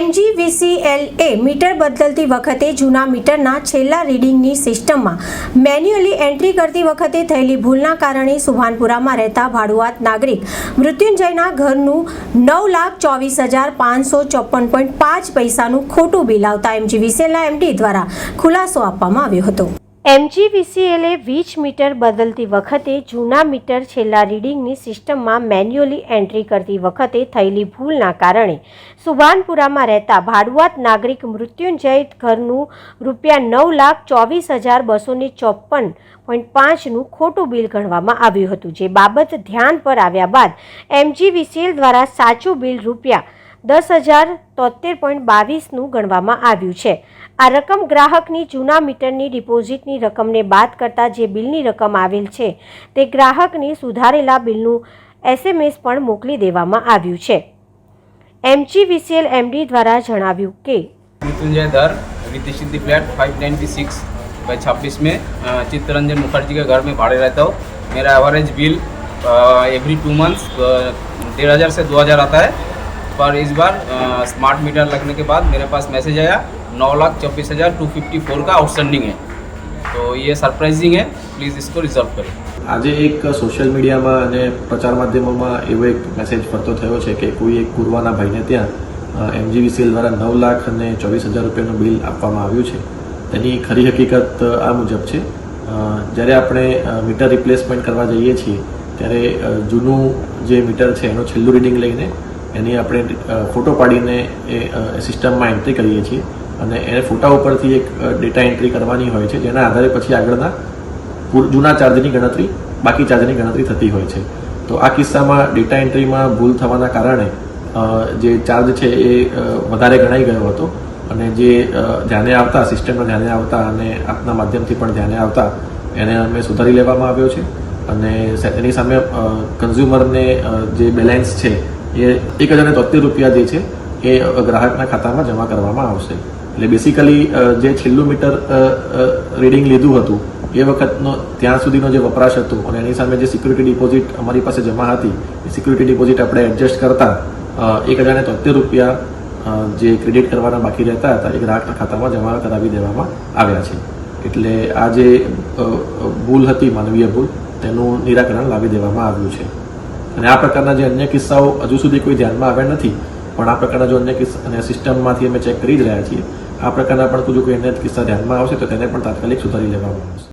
MGVCL એ metre બદલતી વખતે જૂના મીટરના છેલ્લા રીડિંગની સિસ્ટમમાં મેન્યુઅલી એન્ટ્રી કરતી વખતે થયેલી ભૂલના કારણે સુભાનપુરામાં રહેતા ભાડુઆત નાગરિક મૃત્યુંજયના ઘરનું નવ લાખ ચોવીસ હજાર પાંચસો ચોપન પોઈન્ટ પાંચ પૈસાનું ખોટું બિલ આવતા એમજીવીસીએલના એમડી દ્વારા ખુલાસો આપવામાં આવ્યો હતો. એમજીવીસીએલે વીજ મીટર બદલતી વખતે જૂના મીટર છેલ્લા રીડિંગની સિસ્ટમમાં મેન્યુઅલી એન્ટ્રી કરતી વખતે થયેલી ભૂલના કારણે સુભાનપુરામાં રહેતા ભાડુઆત નાગરિક મૃત્યુંજય ઘરનું રૂપિયા નવ લાખ ચોવીસ હજાર બસો ને ચોપન પોઈન્ટ પાંચનું ખોટું બિલ ગણવામાં આવ્યું હતું. જે બાબત ધ્યાન પર આવ્યા બાદ એમજીવીસીએલ દ્વારા સાચું બિલ રૂપિયા દસ હજાર તોતેર પોઈન્ટ બાવીસનું ગણવામાં આવ્યું છે આ રકમ ગ્રાહકની જૂના મીટરની ડિપોઝિટની રકમને બાદ કરતાં જે બિલની રકમ આવેલ છે તે ગ્રાહકની સુધારેલા બિલનું એસએમએસ પણ મોકલી દેવામાં આવ્યું છે એમજીવીસીએલ એમડી દ્વારા જણાવ્યું કે मृत्युंजय धर रिद्धि सिद्धि फ्लैट 596 बाई छब्बीस में अ, चित्तरंजन मुखर्जी के घर में भाड़े रहता हूँ मेरा average bill every two months डेढ़ हज़ार से दो हज़ार आता है पर इस बार स्मार्ट मीटर लगने के बाद मेरे पास मैसेज आया नौ लाख चौबीस हज़ार टू फिफ्टी फोर का आउटस्टैंडिंग है तो ये सरप्राइजिंग है प्लीज़ इसको रिजर्व करें આજે એક સોશિયલ મીડિયામાં અને પ્રચાર માધ્યમોમાં એવો એક મેસેજ ફરતો થયો છે કે કોઈ એક પૂર્વાના ભાઈને ત્યાં એમજીવીસીએલ દ્વારા નવ લાખ અને ચોવીસ હજાર રૂપિયાનું બિલ આપવામાં આવ્યું છે તેની ખરી હકીકત આ મુજબ છે અ, જ્યારે આપણે અ, મીટર રિપ્લેસમેન્ટ કરવા જઈએ છીએ ત્યારે અ, જૂનું જે મીટર છે એનું છેલ્લું રીડિંગ લઈને એની આપણે ફોટો પાડીને એ સિસ્ટમમાં એન્ટ્રી કરીએ છીએ અને એને ફોટા ઉપરથી એક ડેટા એન્ટ્રી કરવાની હોય છે, જેના આધારે પછી આગળના જૂના ચાર્જની ગણતરી, બાકી ચાર્જની ગણતરી થતી હોય છે. તો આ કિસ્સામાં ડેટા એન્ટ્રીમાં ભૂલ થવાના કારણે જે ચાર્જ છે એ વધારે ગણાઈ ગયો હતો અને જે ધ્યાને આવતા સિસ્ટમમાં ધ્યાને આવતા અને આપના માધ્યમથી પણ ધ્યાને આવતા, એને અમે સુધારી લેવામાં આવ્યો છે. અને એની સામે કન્ઝ્યુમરને જે બેલેન્સ છે એ એક હજાર તોતેર રૂપિયા જે છે, એ ગ્રાહકના ખાતામાં જમા કરવામાં આવશે. એટલે બેસિકલી જે છેલ્લું મીટર રીડિંગ લીધું હતું, એ વખતનો ત્યાં સુધીનો જે વપરાશ હતો અને એની સામે જે સિક્યુરિટી ડિપોઝિટ અમારી પાસે જમા હતી, એ સિક્યુરિટી ડિપોઝિટ આપણે એડજસ્ટ કરતા એક હજાર તોતેર રૂપિયા જે ક્રેડિટ કરવાના બાકી રહેતા હતા, એ ગ્રાહકના ખાતામાં જમા કરાવી દેવામાં આવ્યા છે. એટલે આ જે ભૂલ હતી, માનવીય ભૂલ, તેનું નિરાકરણ લાવી દેવામાં આવ્યું છે. અને આ પ્રકારના જે અન્ય કિસ્સાઓ હજુ સુધી કોઈ ધ્યાનમાં આવ્યા નથી, પણ આ પ્રકારના જો અન્ય કિસ્સા અને સિસ્ટમમાંથી અમે ચેક કરી જ રહ્યા છીએ, આ પ્રકારના પણ જો કોઈ અન્ય કિસ્સા ધ્યાનમાં આવશે તો તેને પણ તાત્કાલિક સુધારી લેવામાં આવશે.